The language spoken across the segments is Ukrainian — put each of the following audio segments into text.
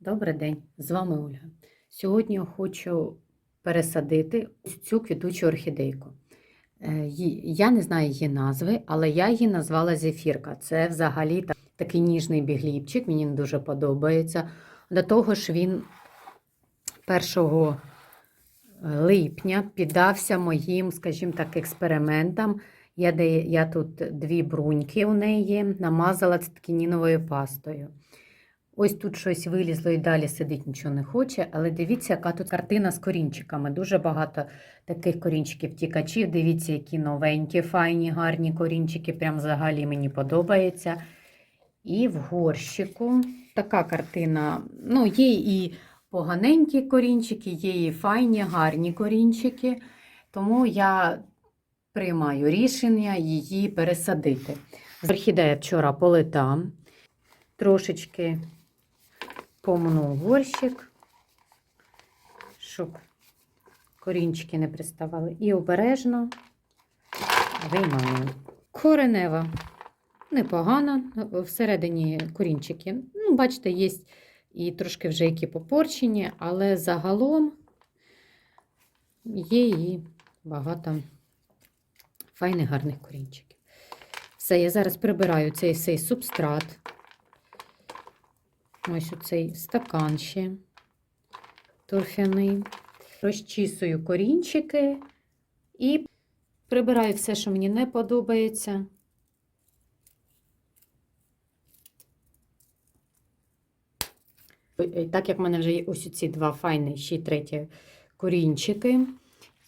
Добрий день, з вами Ольга. Сьогодні я хочу пересадити цю квітучу орхідейку. Е, Я не знаю її назви, але я її назвала зефірка. Це взагалі такий ніжний бігліпчик, мені дуже подобається. До того ж, він 1 липня піддався моїм, скажімо так, експериментам. Я, я тут дві бруньки у неї намазала циткініновою пастою. Ось тут щось вилізло і далі сидить, нічого не хоче. Але дивіться, яка тут картина з корінчиками. Дуже багато таких корінчиків тікачів. Дивіться, які новенькі, файні, гарні корінчики. Прям взагалі мені подобається. І в горщику така картина. Ну, є і поганенькі корінчики, є і файні, гарні корінчики. Тому я приймаю рішення її пересадити. Орхідея вчора полита, трошечки помнув горщик, щоб корінчики не приставали. І обережно виймаю. Коренева непогана, всередині корінчики. Ну, бачите, є і трошки вже які попорчені, але загалом є і багато файних гарних корінчиків. Все, я зараз прибираю цей, цей субстрат. Ось оцей стакан ще торфяний. Розчісую корінчики і прибираю все, що мені не подобається. Так як в мене вже є ось ці два файні, ще й треті корінчики,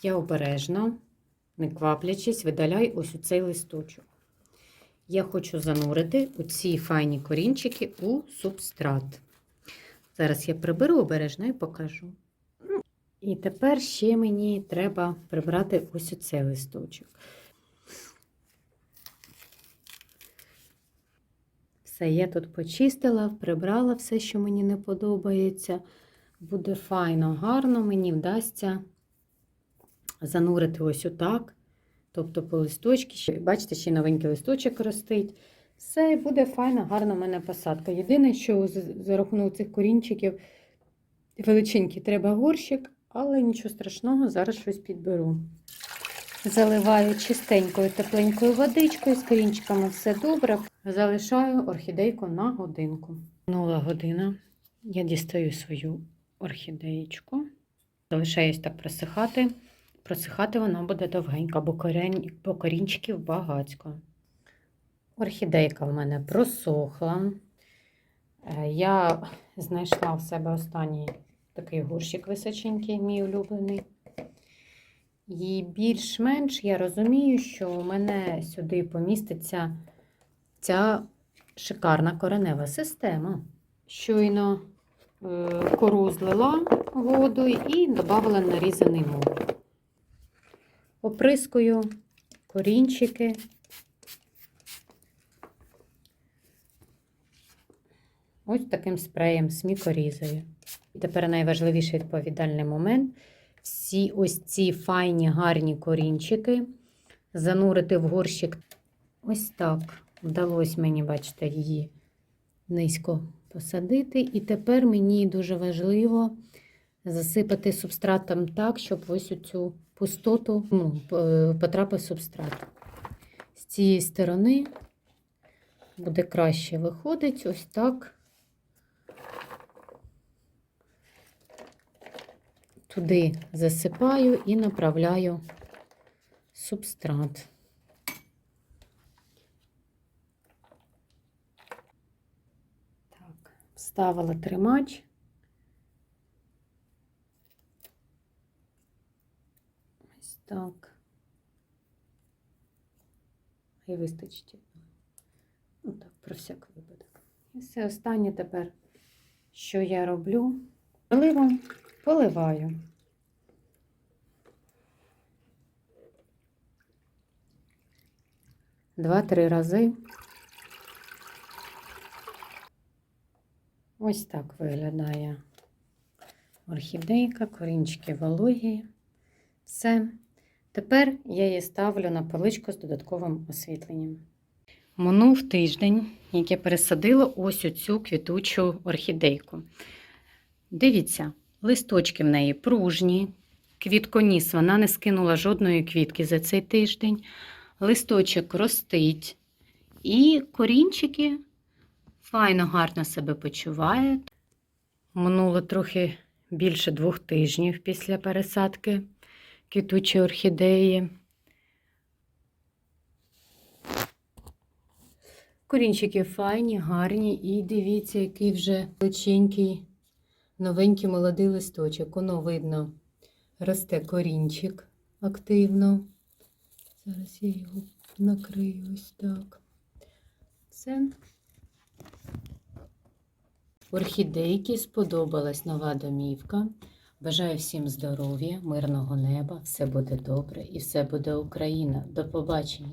я обережно, не кваплячись, видаляю ось у цей листочок. Я хочу занурити оці файні корінчики у субстрат. Зараз я приберу обережно і покажу. І тепер ще мені треба прибрати ось оцей листочок. Все, я тут почистила, прибрала все, що мені не подобається. Буде файно, гарно, мені вдасться занурити ось отак. Тобто по листочки, бачите, ще новенький листочок ростить. Все, і буде файна, гарна в мене посадка. Єдине, що за рахунок цих корінчиків величенький треба горщик, але нічого страшного, зараз щось підберу. Заливаю чистенькою тепленькою водичкою, з корінчиками все добре. Залишаю орхідейку на годинку. Минула година. Я дістаю свою орхідеєчку. Залишаюсь так просихати. Просихати вона буде довгенько, бо, корень, бо корінчиків багацько. Орхідейка в мене просохла. Е, Я знайшла в себе останній такий горщик височенький, мій улюблений. І більш-менш я розумію, що у мене сюди поміститься ця шикарна коренева система. Щойно е, кору злила воду і додала нарізаний мох. Оприскую корінчики. Ось таким спреєм смікорізою. І тепер найважливіший відповідальний момент. Всі ось ці файні гарні корінчики занурити в горщик. Ось так. Вдалося мені, бачите, її низько посадити. І тепер мені дуже важливо засипати субстратом так, щоб ось у цю пустоту ну, потрапив субстрат. З цієї сторони буде краще виходить ось так. Туди засипаю і направляю субстрат. Так, вставила тримач. Ось так. І вистачить. Ну так, про всяк випадок. І все останнє тепер, що я роблю, поливом поливаю. Два-три рази. Ось так виглядає орхідейка, корінчики вологі. Все. Тепер я її ставлю на поличку з додатковим освітленням. Минув тиждень, як я пересадила ось оцю квітучу орхідейку. Дивіться, листочки в неї пружні, квітконіс, вона не скинула жодної квітки за цей тиждень. Листочок ростить, і корінчики файно, гарно себе почувають. Минуло трохи більше двох тижнів після пересадки квітучої орхідеї. Корінчики файні, гарні, і дивіться, який вже величенький, новенький молодий листочок. Воно видно, росте корінчик активно. Зараз я його накрию ось так. Це орхідейки сподобалась нова домівка. Бажаю всім здоров'я, мирного неба, все буде добре і все буде Україна. До побачення!